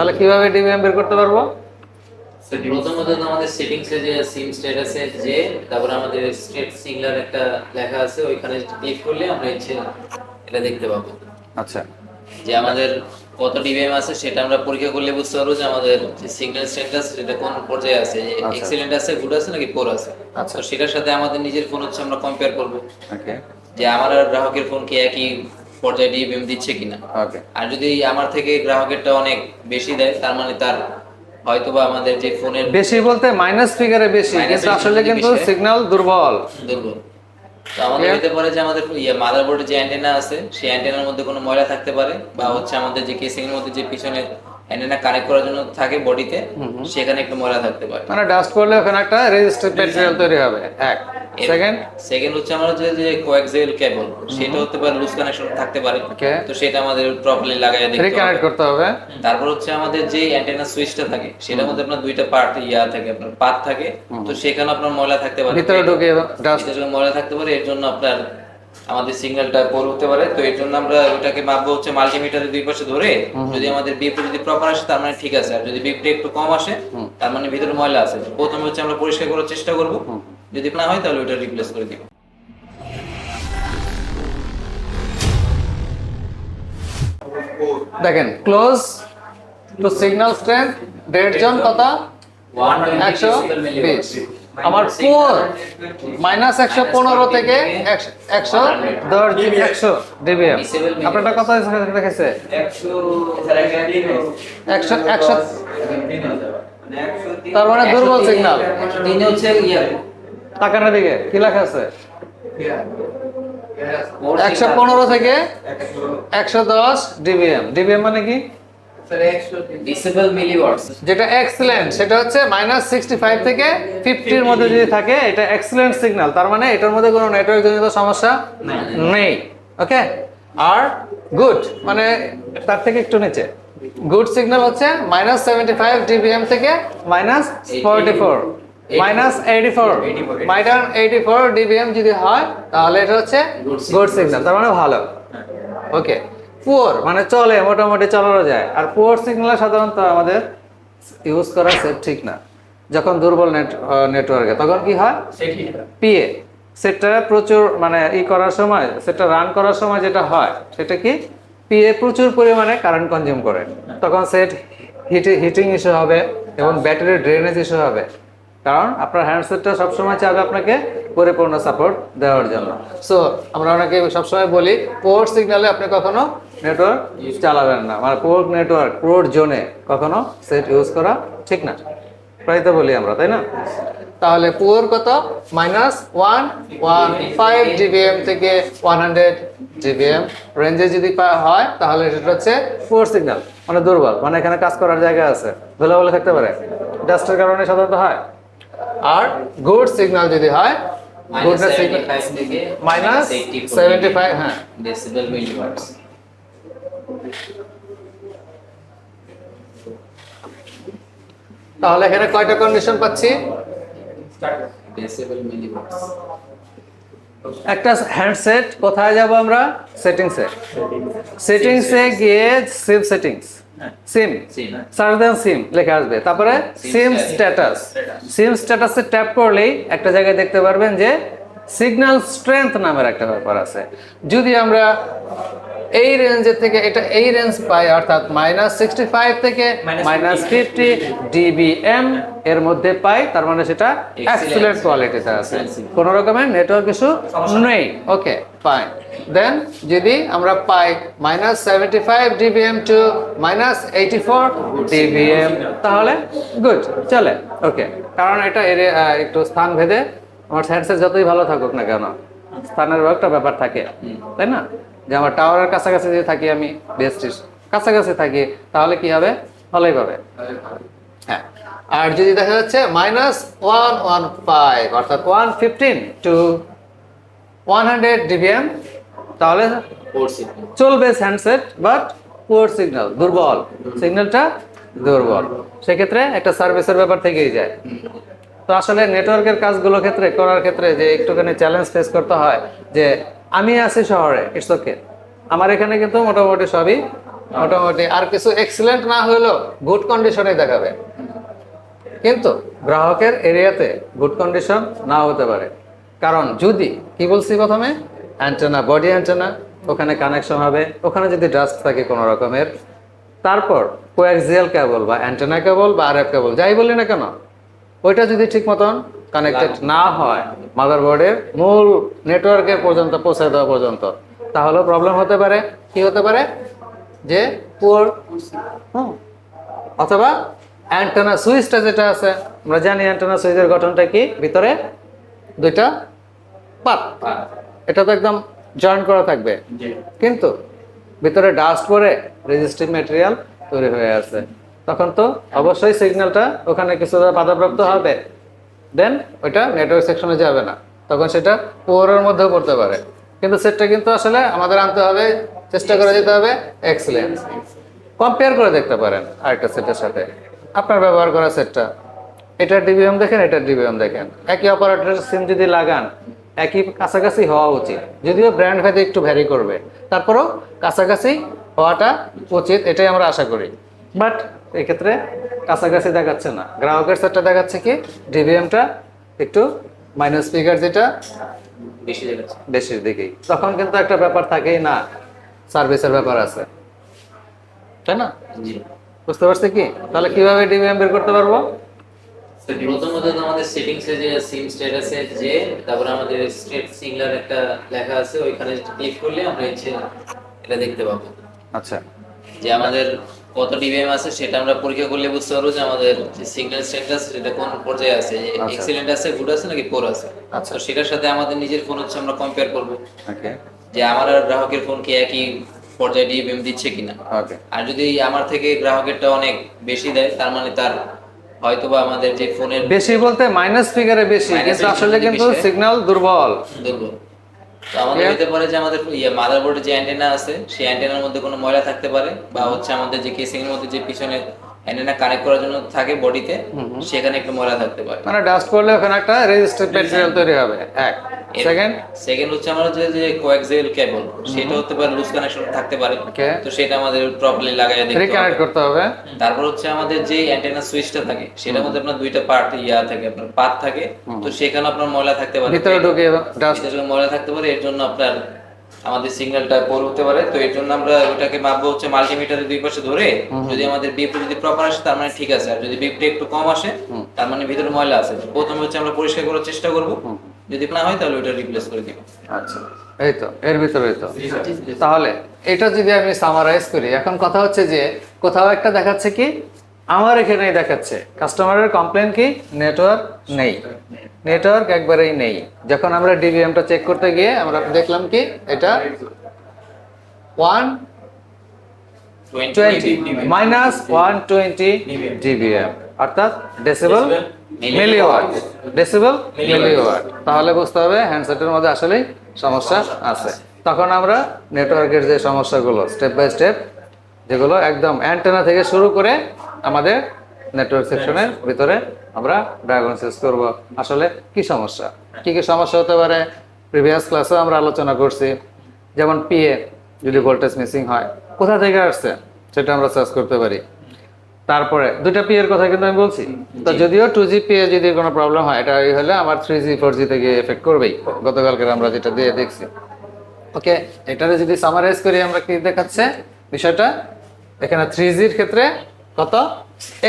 তাহলে কীভাবে ডিবিএম বের করতে পারব? প্রথমত আমাদের সেটিংসে যে সিম স্ট্যাটাসে যে তারপরে আমাদের স্টেট সিগনাল একটা লেখা আছে ওইখানে ক্লিক করলে আমরা হচ্ছে এটা দেখতে পাবো। আচ্ছা। যে আমাদের কত ডিবিএম আছে সেটা আমরা পরীক্ষা করলে বুঝতে পারব যে আমাদের সিগন্যাল স্ট্যাটাস সেটা কোন পর্যায়ে আছে। যে আচ্ছা। এক্সিলেন্ট আছে গুড আছে নাকি পোর আছে। আচ্ছা। তো সেটার সাথে আমাদের নিজের ফোন হচ্ছে আমরা কম্পেয়ার করব। ওকে যে আমার আর গ্রাহকের ফোন কি একই পর্যায়ে ডিবিএম দিচ্ছে কিনা। আর যদি আমার থেকে গ্রাহকেরটা অনেক বেশি দেয় তার মানে তার হয়তোবা আমাদের যে ফোনের বেশি বলতে মাইনাস ফিগারে বেশি কিন্তু আসলে কিন্তু সিগন্যাল দুর্বল। দুর্বল। তো আমাদের. হতে পারে যে আমাদের ইয়ে মাদারবোর্ডে যে অ্যান্টেনা আছে সেই অ্যান্টেনার মধ্যে কোনো ময়লা থাকতে পারে বা হচ্ছে আমাদের যে কেসিং এর মধ্যে যে পিছনে অ্যান্টেনা কানেক্ট করার জন্য থাকে বডিতে সেখানে একটু ময়লা থাকতে পারে। মানে ডাস্ট করলে ওখানে একটা রেজিস্টার ম্যাটেরিয়াল তৈরি হবে এক। সেকেন্ড সেকেন্ড হচ্ছে যে যে কোয়াক্সিয়াল কেবল সেটা হতে পারে লুজ কানেকশন থাকতে পারে। তো সেটা আমাদের প্রপারলি লাগাই দেখতে হবে। রিকানেক্ট করতে হবে তারপর হচ্ছে আমাদের যে অ্যান্টেনা সুইচটা থাকে সেটার মধ্যে আপনার দুইটা পার্ট ইয়া থাকে আপনার পাত থাকে। তো সেখানে আপনার ময়লা থাকতে পারে। ভিতরে ঢুকে ডাস্ট ময়লা থাকতে পারে এর জন্য আপনার আমাদের সিগন্যালটা পোর হতে পারে তো এর জন্য আমরা ওটাকে মাপবো হচ্ছে মাল্টিমিটারের দুই পাশে ধরে যদি আমাদের বিপটা যদি প্রপার আসে তার মানে ঠিক আছে। আর যদি বিপটা একটু কম আসে তার মানে ভিতরে ময়লা আছে। প্রথমে হচ্ছে আমরা পরিষ্কার করার চেষ্টা করব। যদি না হয় তাহলে ওটা রিপ্লেস করে দিব। দেখেন ক্লোজ টু সিগন্যাল স্ট্রেংথ দেড় জন কত একশো বিশ আমার ফোর মাইনাস একশো পনেরো থেকে একশো- একশো দশ একশো ডিবিএম আপনারটা কত রেখেছে একশো একশো তার মানে দুর্বল সিগন্যাল তিন তাকানোর দিকে কি লেখা আছে? একশো পনেরো থেকে একশো। দশ ডিবিএম ডিবিএম মানে কি? যেটা এক্সেলেন্ট সেটা হচ্ছে মাইনাস সিক্সটি ফাইভ থেকে ফিফটির মধ্যে যদি থাকে এটা এক্সেলেন্ট সিগন্যাল তার মানে এটার মধ্যে কোনো নেটওয়ার্ক জনিত সমস্যা নেই। ওকে আর গুড মানে তার থেকে একটু নিচে। গুড সিগন্যাল হচ্ছে মাইনাস সেভেন্টি ফাইভ ডিবিএম থেকে minus forty four minus eighty four minus eighty four dBm যদি হয় তাহলে এটা হচ্ছে গুড সিগন্যাল তার মানে ভালো। ওকে পুয়ার মানে চলে মোটামুটি চালানো যায়। আর পুয়ার সিগন্যাল সাধারণত আমাদের ইউজ করা সেট ঠিক না। যখন দুর্বল নেট নেটওয়ার্কে তখন কি হয়? পিএ সেটটা প্রচুর মানে ই করার সময় সেটটা রান করার সময় যেটা হয় সেটা কি? পিএ প্রচুর পরিমাণে কারেন্ট কনজিউম করে। তখন সেট হিটে হিটিং ইস্যু হবে এবং ব্যাটারি ড্রেনেজ ইস্যু হবে। কারণ আপনার হ্যান্ডসেটটা সবসময় চাবে আপনাকে পরিপূর্ণ সাপোর্ট দেওয়ার জন্য। সো আমরা অনেকে সবসময় বলি পোর্ট সিগন্যালে আপনি কখনো নেটওয়ার্ক চালাবেন না। মানে পোর্ট নেটওয়ার্ক পোর্ট জোনে কখনো সেট ইউজ করা ঠিক না। প্রায় তো বলি আমরা, তাই না? তাহলে পুয়ার কত? Minus one one five GBM থেকে ওয়ান হান্ড্রেড জিবিএম রেঞ্জে যদি হয়, তাহলে সেটা হচ্ছে পুয়ার সিগন্যাল মানে দুর্বল মানে এখানে কাজ করার জায়গা আছে। ধুলাবলে থাকতে পারে। ডাস্টের কারণে সাধারণত হয়। আর গুড সিগন্যাল যদি হয় সিগন্যাল মাইনাস হ্যাঁ। ডেসিবেল মিলিওয়াটস তাহলে এখানে কয়টা কন্ডিশন পাচ্ছি? ডেসিবেল মিলিওয়াটস একটা হ্যান্ডসেট কোথায় যাব আমরা? সেটিংসে সেটিংসে গিয়ে সিম সেটিংস সিম সার্চ দেন সিম লেখা আসবে। তারপরে সিম স্ট্যাটাস সিম স্ট্যাটাসে ট্যাপ করলেই একটা জায়গায় দেখতে পারবেন যে সিগন্যাল স্ট্রেংথ নামের একটা ব্যাপার আছে। যদি আমরা এই রেঞ্জের থেকে এটা এই রেঞ্জ পাই অর্থাৎ মাইনাস সিক্সটি ফাইভ থেকে মাইনাস ফিফটি ডিবিএম এর মধ্যে পাই তার মানে সেটা এক্সিলেন্ট কোয়ালিটিতে আছে। কোনো রকমের নেটওয়ার্ক ইস্যু নেই। ওকে ফাইন দেন যদি আমরা পাই minus seventy five dBm to minus eighty four dBm তাহলে গুড চলে। ওকে কারণ এটা এর একটু স্থান ভেদে আমার হ্যান্ডসেট যতই ভালো থাকুক না কেন, স্থানের একটা ব্যাপার থাকে। তাই না? যে আমার টাওয়ারের কাছাকাছি যদি থাকি আমি বেস্টিস কাছাকাছি থাকি, তাহলে কি হবে? ভালোই পাবে। হ্যাঁ আর যদি দেখা যাচ্ছে মাইনাস ওয়ান ওয়ান ফাইভ অর্থাৎ one fifteen to one hundred dBm তাহলে চলবে হ্যান্ডসেট বাট পুয়ার সিগন্যাল দুর্বল। সিগন্যালটা দুর্বল। সেক্ষেত্রে একটা সার্ভিসের ব্যাপার থেকেই যায়। তো আসলে নেটওয়ার্কের কাজগুলো ক্ষেত্রে করার ক্ষেত্রে যে একটুখানি চ্যালেঞ্জ ফেস করতে হয় যে আমি আছি শহরে ইটস ওকে আমার এখানে কিন্তু মোটামুটি সবই মোটামুটি আর কিছু এক্সিলেন্ট না হলেও গুড কন্ডিশনে দেখাবে। কিন্তু গ্রাহকের এরিয়াতে গুড কন্ডিশন না হতে পারে। কারণ যদি কি বলছি প্রথমে? অ্যান্টেনা বডি অ্যান্টেনা ওখানে কানেকশন হবে। ওখানে যদি ডাস্ট থাকে কোনো রকমের তারপর কোয়াক্সিয়াল কেবল বা অ্যান্টেনা কেবল বা আরএফ কেবল যাই বলি না কেন ওইটা যদি ঠিক মতন কানেক্টেড না হয় মাদারবোর্ডের মূল নেটওয়ার্কের পর্যন্ত পৌঁছে দেওয়া পর্যন্ত তাহলেও প্রবলেম হতে পারে। কি হতে পারে? যে পুয়ার অথবা অ্যান্টেনা সুইচটা যেটা আছে আমরা জানি অ্যান্টেনা সুইচের গঠনটা কি? ভিতরে দুইটা পাত। এটা তো একদম জয়েন করা থাকবে। কিন্তু ভিতরে ডাস্ট পরে রেজিস্টিভ ম্যাটেরিয়াল তৈরি হয়ে আছে। তখন তো অবশ্যই সিগন্যালটা ওখানে কিছুটা বাধাপ্রাপ্ত হবে। দেন ওইটা নেটওয়ার্ক সেকশনে যাবে না। তখন সেটা পুয়ারের মধ্যেও পড়তে পারে। কিন্তু সেটটা কিন্তু আসলে আমাদের আনতে হবে চেষ্টা করে যেতে হবে এক্সেলেন্স কম্পেয়ার করে দেখতে পারেন আরেকটা সেটের সাথে। আপনার ব্যবহার করা সেটটা। এটা ডিবিএম দেখেন এটা ডিবিএম দেখেন। একই অপারেটরের সিম যদি লাগান একই কাছাকাছি হওয়া উচিত। যদিও ব্র্যান্ড ভেদে একটু ভ্যারি করবে। তারপরেও কাছাকাছি হওয়াটা উচিত এটাই আমরা আশা করি। বাট এক্ষেত্রে কাছাকাছি দেখাচ্ছে না। গ্রাহকের সেটটা দেখাচ্ছে কি? ডিবিএমটা একটু মাইনাস স্পিকার যেটা বেশি দেখাচ্ছে। বেশির দিকেই। তখন কিন্তু একটা ব্যাপার থাকেই না। সার্ভিসের ব্যাপার আছে। তাই না? জি। বুঝতে পারছি কি? তাহলে কীভাবে ডিবিএম বের করতে পারব? প্রথমত আমাদের সেটিংস যে সিম স্ট্যাটাসে যে তারপরে আমাদের স্টেট সিগনাল একটা লেখা আছে ওইখানে ক্লিক করলে আমরা এটা দেখতে পাবো। আচ্ছা। যে আমাদের কত ডিবিএম আছে সেটা আমরা পরীক্ষা করলে বুঝতে পারব যে আমাদের যে সিগন্যাল স্ট্যাটাস সেটা কোন পর্যায়ে আছে। যে আচ্ছা। এক্সিলেন্ট আছে গুড আছে নাকি পোর আছে? আচ্ছা। সেটার সাথে আমাদের নিজের ফোন হচ্ছে আমরা কম্পেয়ার করব। ওকে যে আমার আর গ্রাহকের ফোন কি একই পর্যায়ে ডিবিএম দিচ্ছে কিনা? ওকে আর যদি আমার থেকে গ্রাহকেরটা অনেক বেশি দেয় তার মানে তার হয়তোবা আমাদের যে ফোনের বেশি বলতে মাইনাস ফিগারে বেশি কিন্তু আসলে কিন্তু সিগন্যাল দুর্বল। দুর্বল। তো আমাদের হতে পারে যে আমাদের ইয়ে মাদারবোর্ডে যে অ্যান্টেনা আছে সেই অ্যান্টেনার মধ্যে কোনো ময়লা থাকতে পারে বা হচ্ছে আমাদের যে কেসিং এর মধ্যে যে পিছনে অ্যান্টেনা কানেক্ট করার জন্য থাকে বডিতে সেখানে একটু ময়লা থাকতে পারে। মানে ডাস্ট করলে ওখানে একটা রেজিস্টার ম্যাটেরিয়াল তৈরি হবে। এক। সেকেন্ড সেকেন্ড হচ্ছে যে যে কোয়াক্সিয়াল কেবল সেটা হতে পারে লুজ কানেকশন থাকতে পারে। তো সেটা আমাদের প্রপারলি লাগাইয়া দেখতে রিকানেক্ট করতে হবে। তারপর হচ্ছে আমাদের যে অ্যান্টেনা সুইচটা থাকে সেটার মধ্যে আপনার দুইটা পার্ট ইয়া থাকে আপনার পাত থাকে। তো সেখানে আপনার ময়লা থাকতে পারে। ভিতরে ঢুকে ডাস্ট ময়লা থাকতে পারে এর জন্য আপনার আমাদের সিগন্যালটা পোর হতে পারে তো এর জন্য আমরা ওটাকে মাপবো হচ্ছে মাল্টিমিটারের দুই পাশে ধরে যদি আমাদের বিপটা যদি প্রপার আসে তার মানে ঠিক আছে। আর যদি বিপটা একটু কম আসে তার মানে ভিতরে ময়লা আছে। প্রথমে হচ্ছে আমরা পরিষ্কার করার চেষ্টা করব। যদি না হয় তাহলে ওটা রিপ্লেস করে দিব। আচ্ছা। এই তো এর ভিতরে তো। তাহলে এটা যদি আমি সামারাইজ করি এখন কথা হচ্ছে যে কোথাও একটা দেখাচ্ছে কি? আমার এখানেই দেখাচ্ছে। কাস্টমারের কমপ্লেন কি? নেটওয়ার্ক নেই। নেটওয়ার্ক একবারেই নেই। যখন আমরা ডিবিএমটা চেক করতে গিয়ে আমরা দেখলাম কি? এটা one twenty minus one twenty DBM অর্থাৎ ডেসিবল মিলিওয়াট ডেসিবল মিলিওয়াট তাহলে বুঝতে হবে হ্যান্ডসেটের মধ্যে আসলেই সমস্যা আছে। তখন আমরা নেটওয়ার্কের যে সমস্যাগুলো স্টেপ বাই স্টেপ যেগুলো একদম অ্যান্টেনা থেকে শুরু করে আমাদের নেটওয়ার্ক সেকশনের ভিতরে আমরা ডায়াগনোসিস করব। আসলে কি সমস্যা? কি কি সমস্যা হতে পারে? প্রিভিয়াস ক্লাসেও আমরা আলোচনা করছি। যেমন পিএ যদি ভোল্টেজ মিসিং হয় কোথা থেকে আসছে? সেটা আমরা সার্চ করতে পারি। তারপরে দুইটা পি এর কথা কিন্তু আমি বলছি। তো যদিও টু জি পি এ যদি কোনো প্রবলেম হয় এটা হলে আমার থ্রি জি ফোর জি থেকে এফেক্ট করবেই। গতকালকে আমরা যেটা দিয়ে দেখছি। ওকে এটারে যদি সামারাইজ করি আমরা কি দেখাচ্ছে? বিষয়টা এখানে থ্রি জির ক্ষেত্রে কত?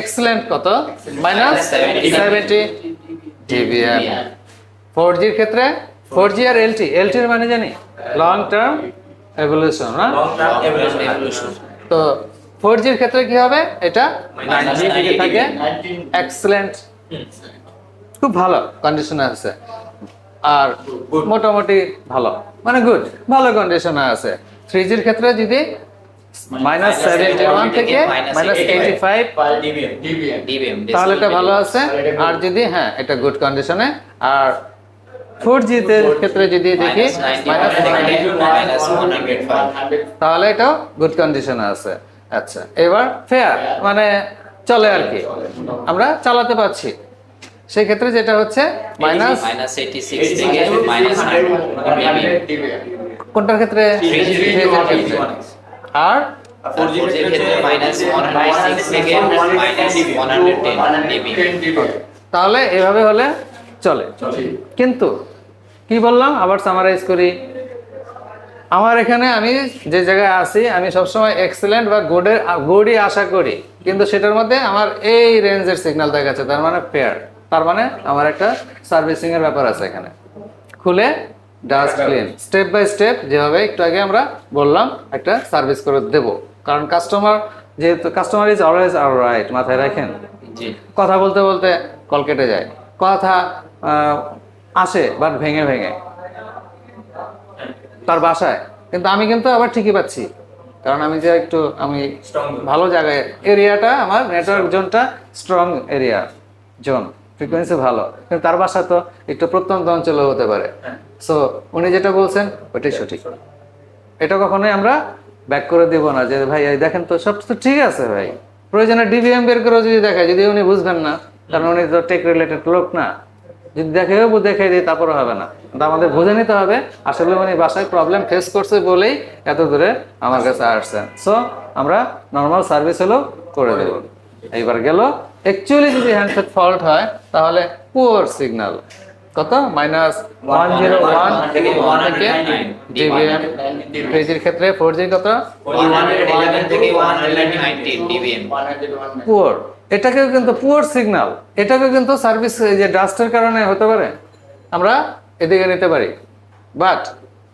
এক্সেলেন্ট কত? মাইনাস সেভেন্টি ডিবিএম ফোর জির ক্ষেত্রে? ফোর জি আর এলটি এলটির মানে জানি? লং টার্ম এভলিউশন না? তো ফোর জির ক্ষেত্রে কি হবে? এটা? থাকে। এক্সেলেন্ট খুব ভালো কন্ডিশনে আছে। আর মোটামুটি ভালো। মানে গুড ভালো কন্ডিশনে আছে। থ্রি জির ক্ষেত্রে যদি মাইনাস সেভেন্টি ওয়ান থেকে মাইনাস এইটি ফাইভ তাহলে এটা ভালো আছে? আর যদি হ্যাঁ এটা গুড কন্ডিশনে আর ফোর জিতে ক্ষেত্রে যদি দেখি তাহলে এটাও গুড কন্ডিশনে আছে। আচ্ছা এবার ফেয়ার মানে চলে আর কি। আমরা চালাতে পারছি। সেই ক্ষেত্রে যেটা হচ্ছে মাইনাস কোনটার ক্ষেত্রে? আর আর 4G এর ক্ষেত্রে মাইনাস 106 থেকে মাইনাস 110 ডিবি তাহলে এভাবে হলে চলে। কিন্তু কি বললাম? আবার সামারাইজ করি। আমার এখানে আমি যে জায়গায় আছি আমি সবসময় এক্সেলেন্ট বা গুডের গুডই আশা করি। কিন্তু সেটার মধ্যে আমার এই রেঞ্জের সিগন্যাল দেখাচ্ছে তার মানে ফেয়ার তার মানে আমার একটা সার্ভিসিং এর ব্যাপার আছে এখানে। খুলে dust clean step by step যেভাবে একটু আগে আমরা বললাম একটা সার্ভিস করে দেব। কারণ কাস্টমার যেহেতু কাস্টমার ইজ অলওয়েজ আর রাইট মাথায় রাখেন? কথা বলতে বলতে কল কেটে যায়। কথা আসে বাট ভেঙে ভেঙে। তার বাসায়। কিন্তু আমি কিন্তু আবার ঠিকই পাচ্ছি। কারণ আমি যে একটু আমি ভালো জায়গায় এরিয়াটা আমার নেটওয়ার্ক জোনটা স্ট্রং এরিয়া জোন ফ্রিকোয়েন্সি ভালো। কিন্তু তার বাসা তো একটু প্রত্যন্ত অঞ্চলে হতে পারে। সো উনি যেটা বলছেন ওইটাই সঠিক। এটা কখনোই আমরা ব্যাক করে দিব না যে ভাই এই দেখেন তো সব তো ঠিক আছে ভাই। প্রয়োজনে ডিভিএম বের করে যদি দেখায় যদি উনি বুঝবেন না কারণ উনি তো টেক রিলেটেড লোক না। যদি দেখেও দেখে দিই তারপরে হবে না। কিন্তু আমাদের বুঝে নিতে হবে আসলে উনি বাসায় প্রবলেম ফেস করছে বলেই এত দূরে আমার কাছে আসছেন। সো আমরা নর্মাল সার্ভিস হলেও করে দেব। এইবার গেল অ্যাকচুয়ালি যদি হ্যান্ডসেট ফল্ট হয় তাহলে পুয়ার সিগন্যাল কত? মাইনাস ওয়ান জিরো ওয়ান থেকে ডিবিএম থ্রি জির ক্ষেত্রে ফোর জি কত? 111 থেকে 119 পুয়ার এটাকেও কিন্তু পুয়ার সিগন্যাল এটাকেও কিন্তু সার্ভিস যে ডাস্টের কারণে হতে পারে। আমরা এদিকে নিতে পারি। বাট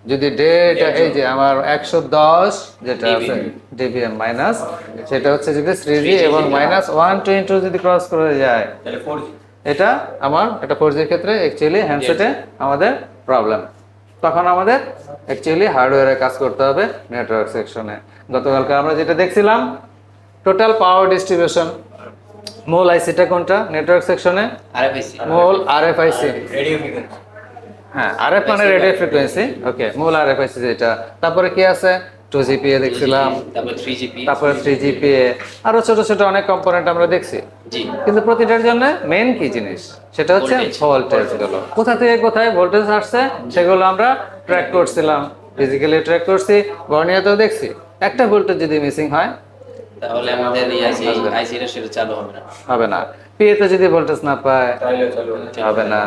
যদি ডেটা এই যে আমার একশো দশ যেটা আছে ডিবিএম মাইনাস সেটা হচ্ছে যদি থ্রি এবং মাইনাস ওয়ান টোয়েন্টি যদি ক্রস করে যায় এটা আমার এটা ফোর জির ক্ষেত্রে অ্যাকচুয়ালি হ্যান্ডসেটে আমাদের প্রবলেম তখন আমাদের অ্যাকচুয়ালি হার্ডওয়্যারে কাজ করতে হবে নেটওয়ার্ক সেকশনে গতকালকে আমরা যেটা দেখছিলাম টোটাল পাওয়ার ডিস্ট্রিবিউশন মূল আইসিটা কোনটা? নেটওয়ার্ক সেকশনে মূল আরএফআইসি রেডিও ফ্রিকোয়েন্সি। হ্যাঁ আরএফ মানে রেডিও ফ্রিকোয়েন্সি ওকে মূল আরএফআইসি যেটা। তারপরে কি আছে? টু জিপিএ দেখছিলাম। তারপরে থ্রি জিপিএ আরও ছোট ছোট অনেক কম্পোনেন্ট আমরা দেখছি। কিন্তু প্রতিটার জন্য মেইন কি জিনিস? সেটা হচ্ছে ভোল্টেজগুলো। কোথা থেকে কোথায় ভোল্টেজ আসছে সেগুলো আমরা ট্র্যাক করছিলাম। ফিজিক্যালি ট্র্যাক করছি বর্ণিয়াতেও দেখছি। একটা ভোল্টেজ যদি মিসিং হয় তাহলে আমাদের এই আইসি সেটা চালু হবে না। হবে না। পিএতে যদি ভোল্টেজ না পায় হবে না।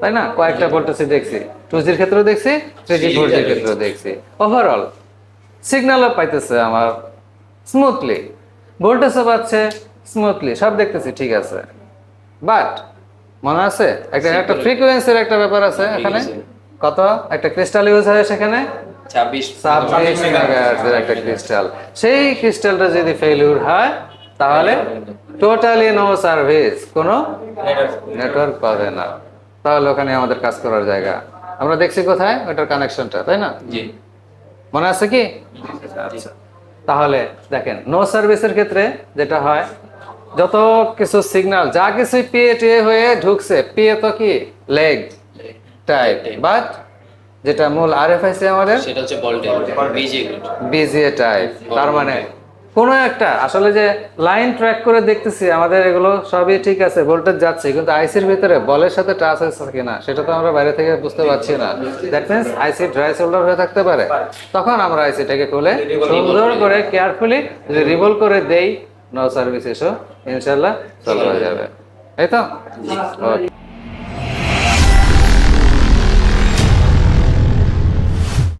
তাই না? কয়েকটা ভোল্টেজে দেখছি। টু জির ক্ষেত্রেও দেখছি থ্রি জি ফোর জির ক্ষেত্রেও দেখছি। ওভারঅল সিগন্যালও পাইতেছে আমার স্মুথলি ভোল্টেজও পাচ্ছে স্মুথলি সব দেখতেছি ঠিক আছে। বাট মনে আছে? একটা একটা ফ্রিকোয়েন্সির একটা ব্যাপার আছে এখানে। কত? একটা ক্রিস্টাল ইউজ হয় সেখানে? 26 ছাব্বিশ একটা ক্রিস্টাল সেই ক্রিস্টালটা যদি ফেলিউর হয় তাহলে টোটালি নো। সার্ভিস কোনো নেটওয়ার্ক পাবে না। তাহলে ওখানে আমাদের কাজ করার জায়গা। আমরা দেখছি কোথায়? ওটার কানেকশনটা তাই না? জি। মনে আছে কি? আচ্ছা। তাহলে দেখেন নো সার্ভিসের ক্ষেত্রে যেটা হয় যত কিছু সিগন্যাল যা কিছু পিএ টিএ হয়ে ঢুকছে পিএ তো কি? লেগ টাইপ বাট যেটা মূল আরএফআইসি আমাদের সেটা হচ্ছে ভোল্টেজ বিজিএ টাইপ তার মানে কোনো একটা আসলে যে লাইন ট্র্যাক করে দেখতেছি আমাদের এগুলো সবই ঠিক আছে ভোল্টেজ যাচ্ছে কিন্তু আইসির ভিতরে বলের সাথে টাচ আছে কিনা সেটা তো আমরা বাইরে থেকে বুঝতে পারছি না। That means IC dry solder হয়ে থাকতে পারে। তখন আমরা আইসিটাকে খুলে সুন্দর করে কেয়ারফুলি যদি রিভল করে দেই নো সার্ভিস এসো ইনশাল্লাহ চলে হয়ে যাবে। এই তো? ওকে